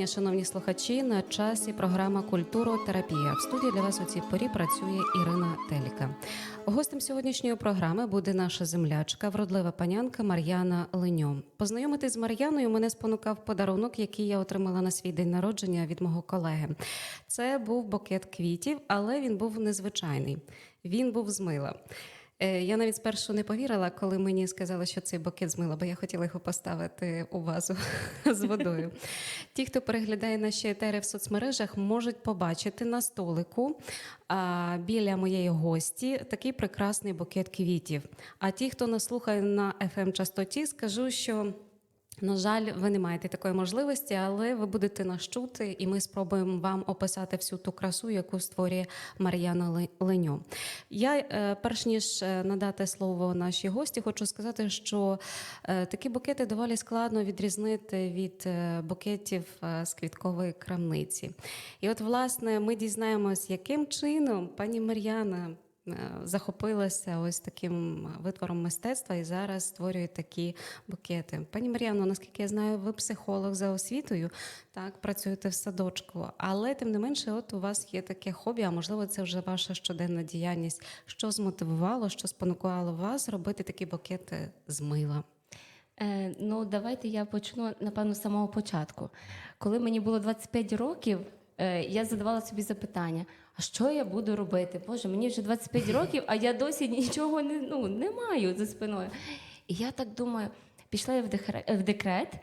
вітання, шановні слухачі. На часі програма Культуротерапія. В студії для вас у цій порі працює Ірина Теліка. Гостем сьогоднішньої програми буде наша землячка, вродлива панянка Мар'яна Леньо. Познайомитись з Мар'яною мене спонукав подарунок, який я отримала на свій день народження від мого колеги. Це був букет квітів, але він був незвичайний. Він був з мила. Е, Я навіть спершу не повірила, коли мені сказали, що цей букет з мила, бо я хотіла його поставити у вазу з водою. Ті, хто переглядає наші етери в соцмережах, можуть побачити на столику біля моєї гості такий прекрасний букет квітів. А ті, хто нас слухає на fm частоті скажу, що. На жаль, ви не маєте такої можливості, але ви будете нас чути, і ми спробуємо вам описати всю ту красу, яку створює Мар'яна Леньо. Я, е, перш ніж е, надати слово нашій гості, хочу сказати, що е, такі букети доволі складно відрізнити від букетів з квіткової крамниці. І от, власне, ми дізнаємось, яким чином пані Мар'яна захопилася ось таким витвором мистецтва і зараз створює такі букети. Пані Мар'яно, наскільки я знаю, ви психолог за освітою, так працюєте в садочку, але тим не менше, от у вас є таке хобі, а можливо, це вже ваша щоденна діяльність. Що змотивувало, що спонукувало вас робити такі букети з мила? Е, ну, давайте я почну, напевно, з самого початку. Коли мені було 25 років, е, я задавала собі запитання: а що я буду робити? Боже, мені вже 25 років, а я досі нічого не, ну, не маю за спиною. І я так думаю, пішла я в в декрет.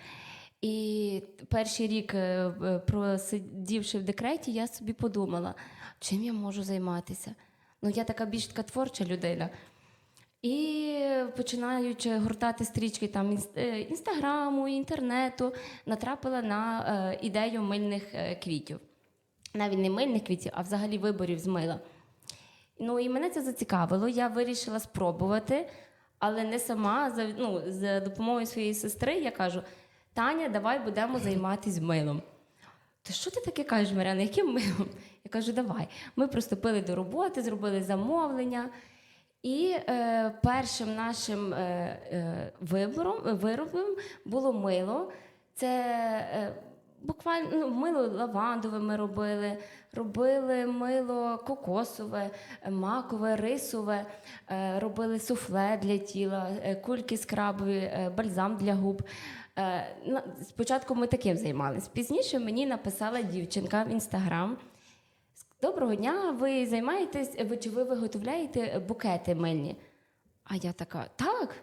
І перший рік, е, е, просидівши в декреті, я собі подумала, чим я можу займатися. Ну, я така більш така творча людина. І починаючи гортати стрічки там е, інстаграму, інтернету, натрапила на е, ідею мильних е, квітів. Навіть не мильних квітів, а взагалі виборів з мила. Ну і мене це зацікавило. Я вирішила спробувати, але не сама за, ну, за допомогою своєї сестри я кажу: Таня, давай будемо займатися милом. Та що ти таке кажеш, Маряна, яким милом? Я кажу, давай. Ми приступили до роботи, зробили замовлення. І е, першим нашим е, е, вибором, виробом було мило. Це е, буквально ну, мило лавандове ми робили, робили мило кокосове, макове, рисове, е, робили суфле для тіла, е, кульки скрабові, е, бальзам для губ. Спочатку ми таким займалися. Пізніше мені написала дівчинка в інстаграм. Доброго дня, ви займаєтесь, ви чи ви виготовляєте букети мильні? А я така, так.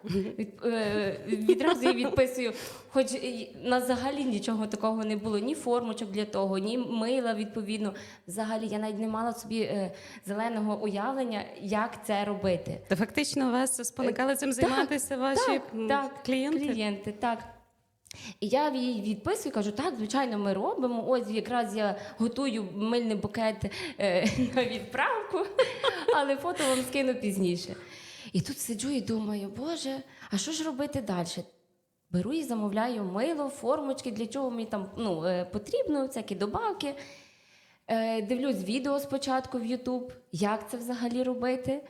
Е, відразу їй відписую. Хоч і на взагалі нічого такого не було, ні формочок для того, ні мила, відповідно. Взагалі я навіть не мала собі е, зеленого уявлення, як це робити. То фактично вас спонукали цим займатися ваші так, клієнти? клієнти, так. І я їй відписую, кажу, так, звичайно, ми робимо. Ось якраз я готую мильний букет е, на відправку, але фото вам скину пізніше. І тут сиджу і думаю, Боже, а що ж робити далі? Беру і замовляю мило, формочки, для чого мені там ну, е, потрібно, всякі добавки. Е, дивлюсь відео спочатку в YouTube, як це взагалі робити.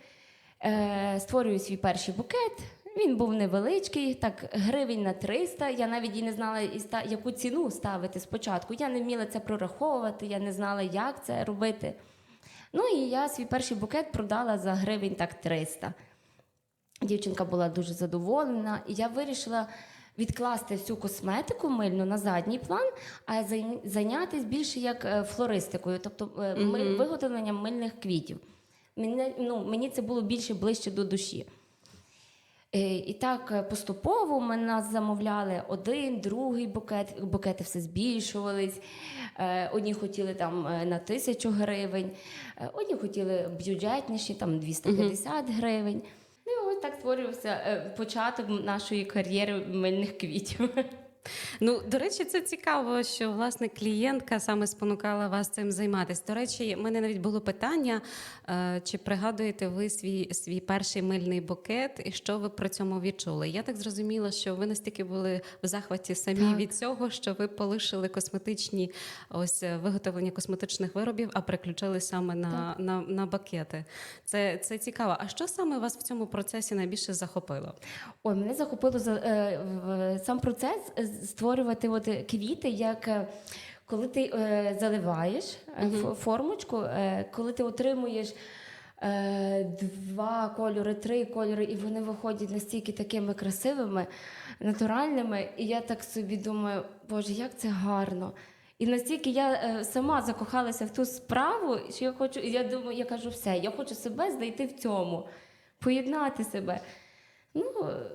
Е, створюю свій перший букет. Він був невеличкий, так гривень на 300. Я навіть і не знала, яку ціну ставити спочатку. Я не вміла це прораховувати, я не знала, як це робити. Ну і я свій перший букет продала за гривень так 300. Дівчинка була дуже задоволена, і я вирішила відкласти всю косметику мильну на задній план, а зайнятися більше як е, флористикою, тобто ми- виготовленням мильних квітів. Мені, ну, мені це було більше ближче до душі. Е, І так поступово ми нас замовляли один, другий букет, букети все збільшувались. Одні хотіли там на тисячу гривень, одні хотіли бюджетніші, там 250 гривень. Так створювався е, початок нашої кар'єри мильних квітів. Ну, до речі, це цікаво, що власне клієнтка саме спонукала вас цим займатися. До речі, в мене навіть було питання, е, чи пригадуєте ви свій свій перший мильний букет, і що ви при цьому відчули? Я так зрозуміла, що ви настільки були в захваті самі Так. від цього, що ви полишили косметичні ось е, виготовлення косметичних виробів, а переключили саме на, на, на букети. Це, це цікаво. А що саме вас в цьому процесі найбільше захопило? Ой, мене захопило за- е, сам процес створювати от квіти як е, Коли ти е, заливаєш е, ф- формочку, е, коли ти отримуєш е, два кольори, три кольори, і вони виходять настільки такими красивими, натуральними, і я так собі думаю, Боже, як це гарно. І настільки я е, сама закохалася в ту справу, що я хочу, і я думаю, я кажу, все, я хочу себе знайти в цьому, поєднати себе. Ну, е,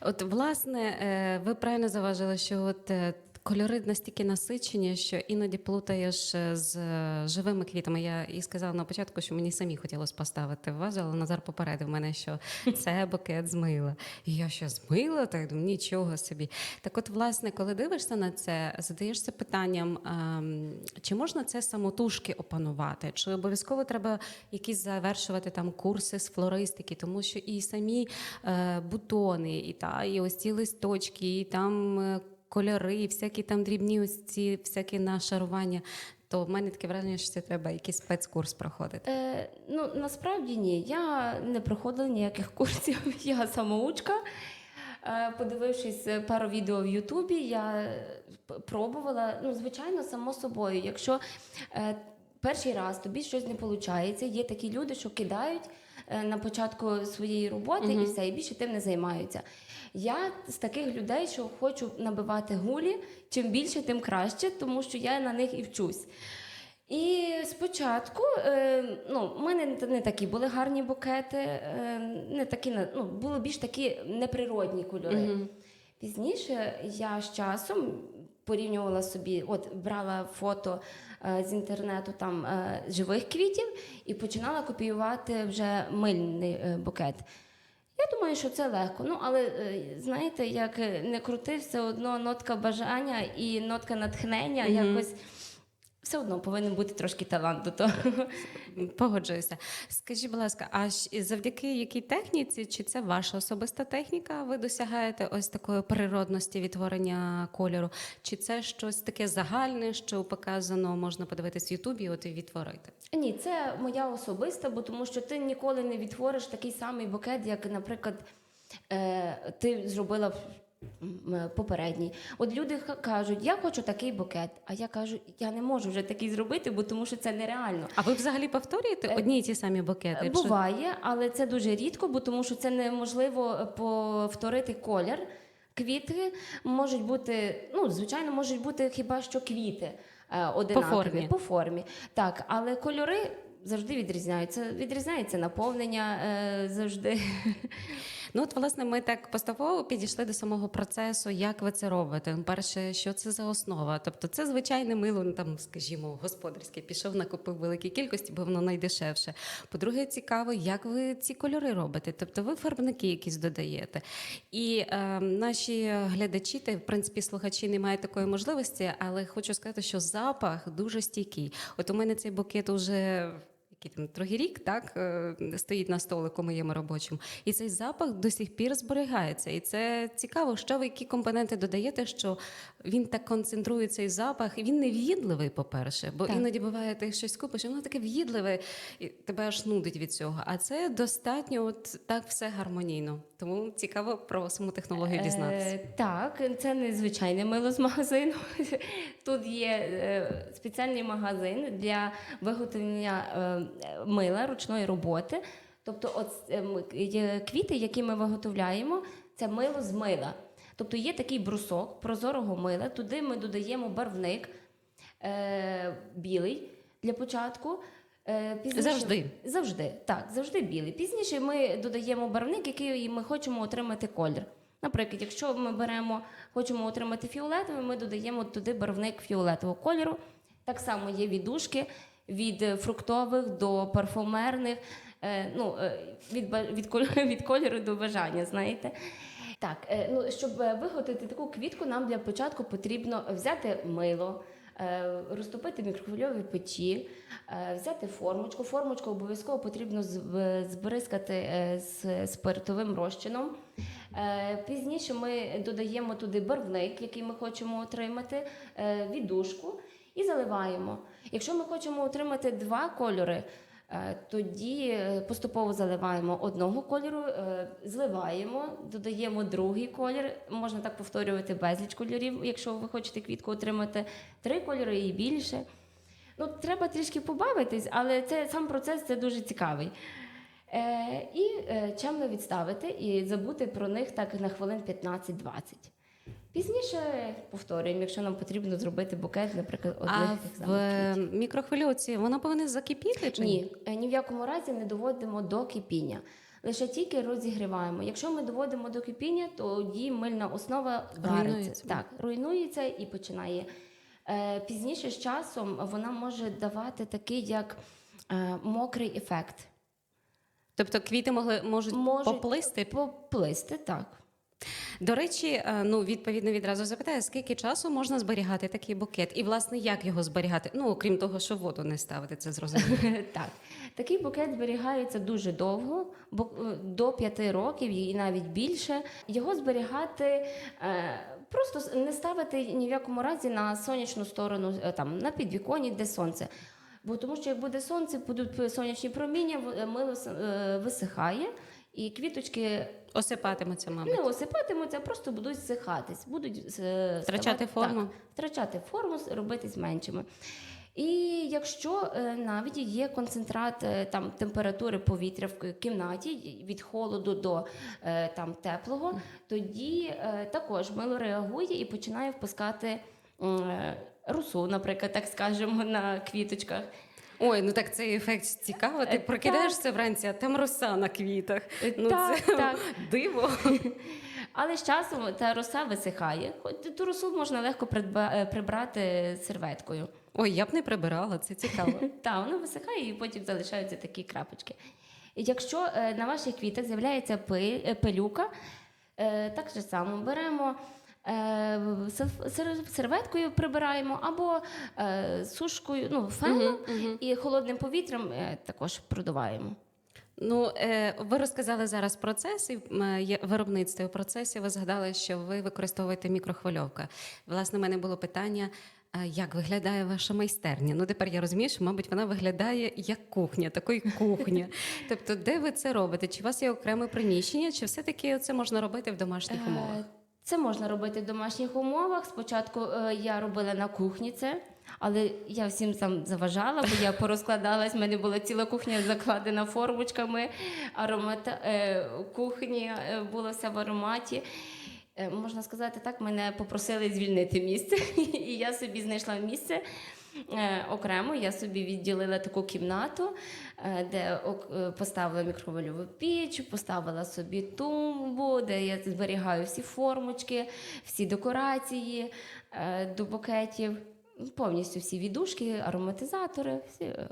От, власне, е, ви правильно заважили, що от е, кольори настільки насичені, що іноді плутаєш е, з е, живими квітами. Я і сказала на початку, що мені самі хотілося поставити вазу, але Назар попередив мене, що це букет з мила. І я ще з мила, так думаю, нічого собі. Так, от, власне, коли дивишся на це, задаєшся питанням, ем, чи можна це самотужки опанувати, чи обов'язково треба якісь завершувати там курси з флористики, тому що і самі е, бутони, і та і ось ці листочки, і там кольори, і всякі там дрібні ось ці всякі нашарування. То в мене таке враження, що це треба якийсь спецкурс проходити. Е, ну, насправді ні. Я не проходила ніяких курсів, я самоучка. Е, подивившись пару відео в Ютубі, я е, пробувала. Ну, звичайно, само собою. Якщо е, перший раз тобі щось не виходить, є такі люди, що кидають е, на початку своєї роботи і все, і більше тим не займаються. Я з таких людей, що хочу набивати гулі, чим більше, тим краще, тому що я на них і вчусь. І спочатку е, ну, в мене не- такі були гарні букети, е, не такі, ну, були більш такі неприродні кольори. Пізніше я з часом порівнювала собі, от брала фото е, з інтернету там е, живих квітів і починала копіювати вже мильний е, букет. Я думаю, що це легко. Ну, але е, знаєте, як е, не крути, все одно нотка бажання і нотка натхнення якось все одно повинен бути трошки талант до того. Погоджуюся. Скажіть, будь ласка, а завдяки якій техніці, чи це ваша особиста техніка? Ви досягаєте ось такої природності відтворення кольору? Чи це щось таке загальне, що показано, можна подивитись в Ютубі, от і відтворити? Ні, це моя особиста, бо тому що ти ніколи не відтвориш такий самий букет, як, наприклад, е, ти зробила е, попередній. От люди кажуть, я хочу такий букет, а я кажу, я не можу вже такий зробити, бо тому що це нереально. А ви взагалі повторюєте одні і ті самі букети? Буває, але це дуже рідко, бо тому що це неможливо е, повторити колір. Квіти можуть бути, ну звичайно, можуть бути хіба що квіти е, одинакові формі. по формі. Так, але кольори завжди відрізняються. Відрізняється наповнення е, завжди. Ну, от, власне, ми так поступово підійшли до самого процесу, як ви це робите. Ну, Перше, що це за основа? Тобто, це звичайне мило, ну, там, скажімо, господарське, пішов, накупив великі кількості, бо воно найдешевше. По-друге, цікаво, як ви ці кольори робите. Тобто, ви фарбники якісь додаєте. І е, наші глядачі, та в принципі слухачі не мають такої можливості, але хочу сказати, що запах дуже стійкий. От у мене цей букет уже який там другий рік, так е, стоїть на столику моєму робочому, і цей запах до сих пір зберігається. І це цікаво, що ви які компоненти додаєте, що він так концентрує цей запах. І він не в'їдливий, по-перше, бо Так. іноді буває, ти щось купиш, і воно таке в'їдливе, і тебе аж нудить від цього. А це достатньо, от так все гармонійно. Тому цікаво про саму технологію дізнатися. Е, так, це не звичайне мило з магазину. Тут є е, спеціальний магазин для виготовлення е, мила ручної роботи. Тобто, от е, квіти, які ми виготовляємо, це мило з мила. Тобто є такий брусок прозорого мила, туди ми додаємо барвник е, білий для початку. Е, пізніше- Завжди? Завжди, так, завжди білий. Пізніше ми додаємо барвник, який ми хочемо отримати колір. Наприклад, якщо ми беремо, хочемо отримати фіолетовий, ми додаємо туди барвник фіолетового кольору. Так само є віддушки від е, фруктових до парфумерних, е, ну, е, від, від, від кольору до бажання, знаєте. Так, ну, щоб виготовити таку квітку, нам для початку потрібно взяти мило, розтопити в мікрохвильовій печі, взяти формочку. Формочку обов'язково потрібно збризкати з спиртовим розчином. Пізніше ми додаємо туди барвник, який ми хочемо отримати, віддушку і заливаємо. Якщо ми хочемо отримати два кольори, Е, Тоді е, поступово заливаємо одного кольору, е, зливаємо, додаємо другий колір. Можна так повторювати безліч кольорів, якщо ви хочете квітку отримати три кольори і більше. Ну, треба трішки побавитись, але це сам процес це дуже цікавий. Е, і чемно відставити і забути про них так на хвилин 15-20. Пізніше повторюємо, якщо нам потрібно зробити букет, наприклад, одних тих в самих квітів. е, мікрохвильовці воно повинно закипіти чи ні? Ні, е, ні в якому разі не доводимо до кипіння. Лише тільки розігріваємо. Якщо ми доводимо до кипіння, тоді мильна основа. Руйнується. Так, руйнується і починає. Е, пізніше з часом вона може давати такий як е, мокрий ефект. Тобто квіти могли можуть, Можуть поплисти. Поплисти, так. До речі, е, ну відповідно відразу запитаю, скільки часу можна зберігати такий букет, і власне як його зберігати? Ну окрім того, що воду не ставити, це зрозуміло. так. Такий букет зберігається дуже довго, бо е, до п'яти років і навіть більше. Його зберігати е, просто не ставити ні в якому разі на сонячну сторону, там на підвіконні, де сонце. Бо тому що як буде сонце, будуть сонячні проміння, мило висихає, і квіточки Осипатиметься, мабуть. не осипатимуться, а просто будуть всихатись, будуть е, Втрачати ставати- форму? Так, втрачати форму, робитись меншими. І якщо е, навіть є концентрат е, там, температури повітря в кімнаті від холоду до там, теплого, тоді також мило реагує і починає впускати е, наприклад, так скажемо, на квіточках. Ой, ну так цей ефект цікаво. Ти Е, прокидаєшся вранці, а там роса на квітах. Е, Ну так, це так. диво. Але з часом та роса висихає. Ту росу можна легко е, прибрати серветкою. Ой, я б не прибирала, це цікаво. Так, воно висихає і потім залишаються такі крапочки. Якщо на ваших квітах з'являється пилюка, так же само беремо серветкою прибираємо або е, сушкою, ну, феном і холодним повітрям е, також продуваємо. Ну, е, ви розказали зараз процес і м, є виробництво. І процесі ви згадали, що ви використовуєте мікрохвильовка. Власне, у мене було питання. Як виглядає ваша майстерня? Ну тепер я розумію, що, мабуть, вона виглядає як кухня, такої кухня. Тобто, де ви це робите? Чи у вас є окреме приміщення, чи все-таки це можна робити в домашніх умовах? Це можна робити в домашніх умовах. Спочатку е, я робила на кухні це, але я всім сам заважала, бо я порозкладалась. в мене була ціла кухня закладена формочками, аромата е, кухні е, була вся в ароматі. Можна сказати так, мене попросили звільнити місце, і я собі знайшла місце. Е, окремо я собі відділила таку кімнату, е, де е, поставила мікровольову піч, поставила собі тумбу, де я зберігаю всі формочки, всі декорації до букетів, повністю всі відушки, ароматизатори. Всі, е, Е,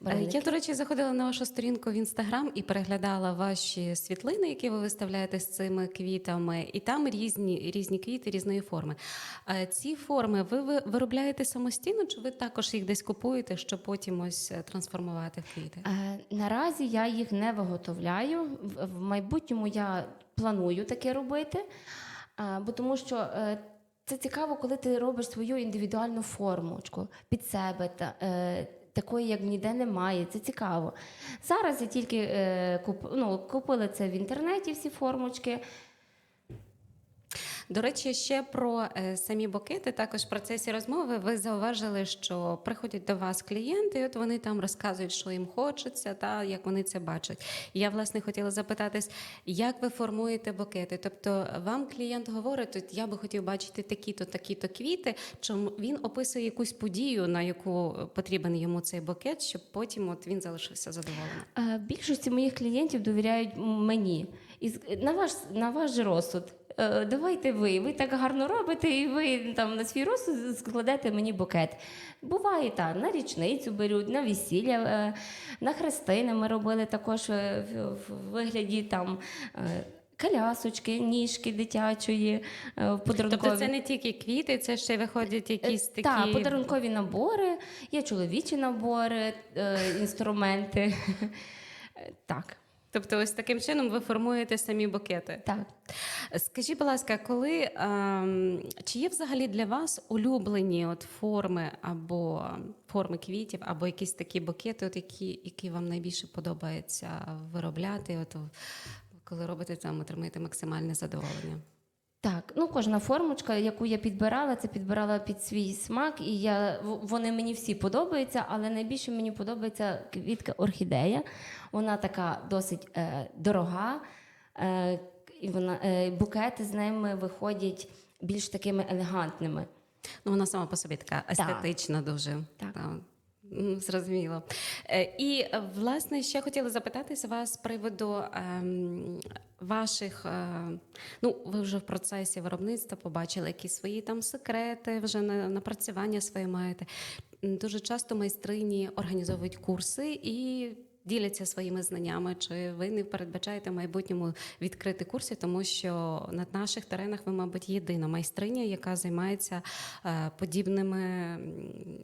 вареники. Я, до речі, заходила на вашу сторінку в інстаграм і переглядала ваші світлини, які ви виставляєте з цими квітами, і там різні, різні квіти різної форми. Е, Ці форми ви ви- виробляєте самостійно, чи ви також їх десь купуєте, щоб потім ось е, трансформувати в квіти? Наразі я їх не виготовляю. В- майбутньому я планую таке робити, бо тому що це цікаво, коли ти робиш свою індивідуальну формочку під себе. Та, е, Такої, як ніде немає, це цікаво. Зараз я тільки е, куп, ну, купила це в інтернеті, всі формочки. До речі, ще про е, самі букети. Також в процесі розмови ви зауважили, що приходять до вас клієнти, і от вони там розказують, що їм хочеться, та як вони це бачать. Я власне хотіла запитатись, як ви формуєте букети? Тобто, вам клієнт говорить, я би хотів бачити такі-то, такі-то квіти. Чи він описує якусь подію, на яку потрібен йому цей букет, щоб потім от він залишився задоволений? Е, Більшості моїх клієнтів довіряють мені. І на ваш, на ваш розсуд. Е, Давайте ви, ви так гарно робите, і ви там на свій розсуд складете мені букет. Буває так, на річницю беруть, на весілля, е, на хрестини ми робили також е, в, вигляді там. е, Колясочки, ніжки дитячої, е, подарункові. Тобто, це не тільки квіти, це ще виходять якісь такі Так, подарункові набори, є чоловічі набори, е, інструменти. Е, Так. Тобто, ось таким чином ви формуєте самі букети. Так. Скажіть, будь ласка, коли ем, чи є взагалі для вас улюблені от форми або форми квітів, або якісь такі букети, от які, які вам найбільше подобається виробляти? От коли робите там, отримуєте максимальне задоволення? Так, ну кожна формочка, яку я підбирала, це підбирала під свій смак, і я вони мені всі подобаються, але найбільше мені подобається квітка орхідея. Вона така досить е, дорога, е, і вона е, букети з ними виходять більш такими елегантними. Ну, вона сама по собі така естетична дуже. Так. Та, м, Зрозуміло. Е, І, е, власне, ще хотіла запитатися вас з приводу ем, ваших. Е, ну, ви вже в процесі виробництва побачили якісь свої там секрети, вже на, напрацювання своє маєте. Дуже часто майстрині організовують курси і. Діляться своїми знаннями, чи ви не передбачаєте в майбутньому відкрити курси, тому що на наших теренах ви, мабуть, єдина майстриня, яка займається подібними,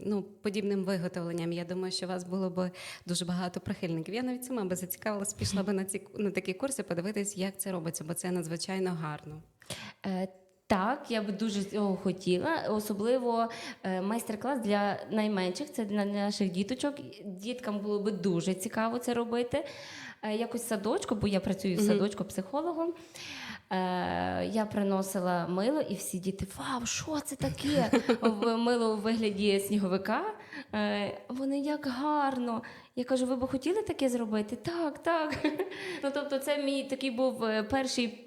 ну, подібним виготовленням. Я думаю, що у вас було б дуже багато прихильників. Я навіть сама би зацікавилась, пішла би на ці на такі курси, подивитись, як це робиться, бо це надзвичайно гарно. Е, Так, я би дуже цього хотіла. Особливо е, майстер-клас для найменших, це для наших діточок. Діткам було би дуже цікаво це робити. Е, Якось в садочку, бо я працюю в садочку психологом. Е, Я приносила мило, і всі діти: Вау, що це таке? В мило у вигляді сніговика. Е, Вони як гарно. Я кажу, ви б хотіли таке зробити? Так, так. Ну, тобто, це мій такий був перший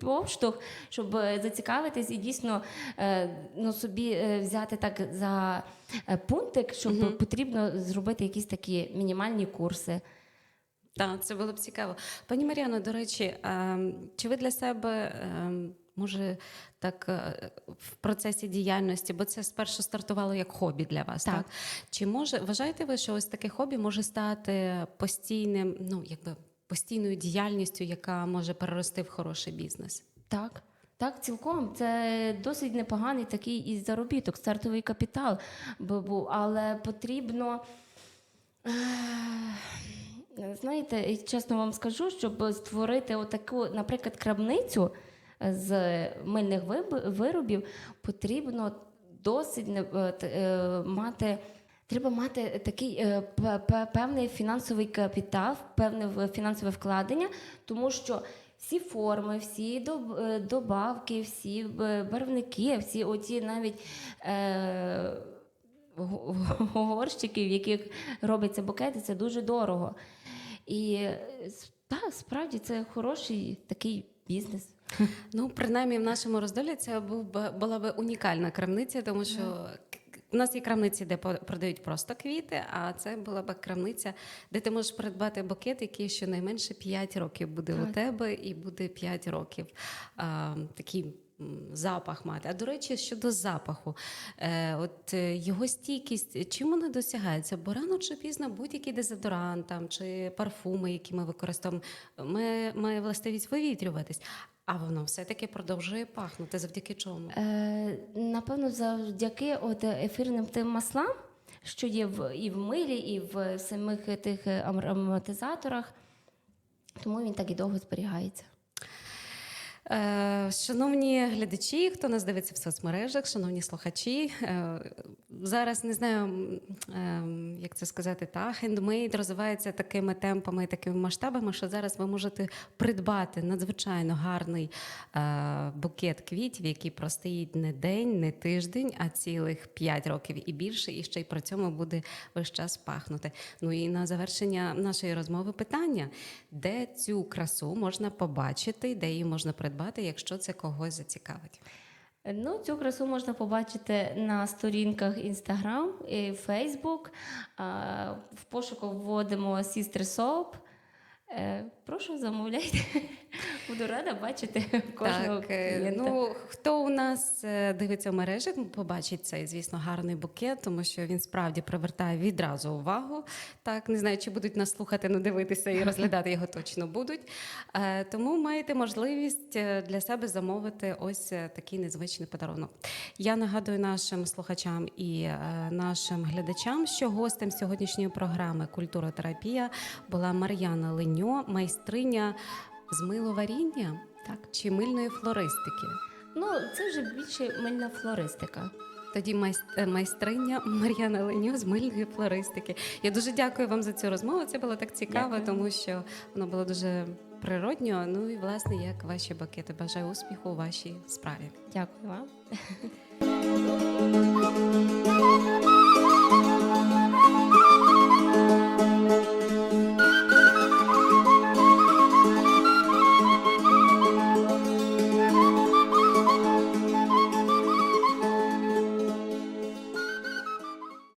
поштовх, щоб зацікавитись і дійсно ну, собі взяти так за пунктик, що Мгм. потрібно зробити якісь такі мінімальні курси. Так, це було б цікаво. Пані Мар'яно, до речі, ем, чи ви для себе ем, може так е, в процесі діяльності, бо це спершу стартувало як хобі для вас, так? Так. Чи може вважаєте ви, що ось таке хобі може стати постійним, ну якби постійною діяльністю, яка може перерости в хороший бізнес? Так. Так, цілком це досить непоганий такий і заробіток, стартовий капітал би був, але потрібно. Е, Знаєте, чесно вам скажу, щоб створити отаку, наприклад, крамницю з мильних виробів, потрібно досить е, е, мати. Треба мати такий е, певний фінансовий капітал, певне фінансове вкладення, тому що всі форми, всі доб- е, добавки, всі е, барвники, всі оті навіть е, го- горщики, в яких робляться букети, це дуже дорого. І так, справді це хороший такий бізнес. Ну, принаймні, в нашому роздолі це була би унікальна крамниця, тому що у нас є крамниці, де продають просто квіти, а це була б крамниця, де ти можеш придбати букет, який щонайменше 5 років буде у тебе, і буде 5 років а, такий. Запах мати. А до речі, щодо запаху, е, от е, його стійкість, чим вона досягається? Бо рано чи пізно будь-який дезодорант там, чи парфуми, які ми використовуємо, має, має властивість вивітрюватись. А воно все-таки продовжує пахнути. Завдяки чому? Е, напевно, завдяки от ефірним тим маслам, що є в, і в милі, і в самих тих ароматизаторах, тому він так і довго зберігається. Е, шановні глядачі, хто нас дивиться в соцмережах, шановні слухачі, е, зараз не знаю, е, як це сказати, та хендмейд розвивається такими темпами і такими масштабами, що зараз ви можете придбати надзвичайно гарний букет квітів, який простоїть не день, не тиждень, а цілих 5 років і більше, і ще й при цьому буде весь час пахнути. Ну і на завершення нашої розмови питання: де цю красу можна побачити, де її можна придбати, якщо це когось зацікавить? Ну, цю красу можна побачити на сторінках Instagram і Facebook. В пошуку вводимо Sister Soap. Е, Прошу замовляйте. Буду рада бачити кожного Так, е, клієнта. ну хто у нас е, дивиться в мережі, побачить цей, звісно, гарний букет, тому що він справді привертає відразу увагу. Так, не знаю, чи будуть нас слухати, але дивитися і розглядати його точно будуть. Е, Тому маєте можливість для себе замовити ось такий незвичний подарунок. Я нагадую нашим слухачам і нашим глядачам, що гостем сьогоднішньої програми Культуротерапія була Мар'яна Леньо, майстриня з миловаріння Так. чи мильної флористики. Ну, це вже більше мильна флористика. Тоді е, майстриня Мар'яна Леню з мильної флористики. Я дуже дякую вам за цю розмову. Це було так цікаво, Дякую. тому що воно було дуже природньо. Ну і власне, як ваші бакети. Бажаю успіху у вашій справі. Дякую вам.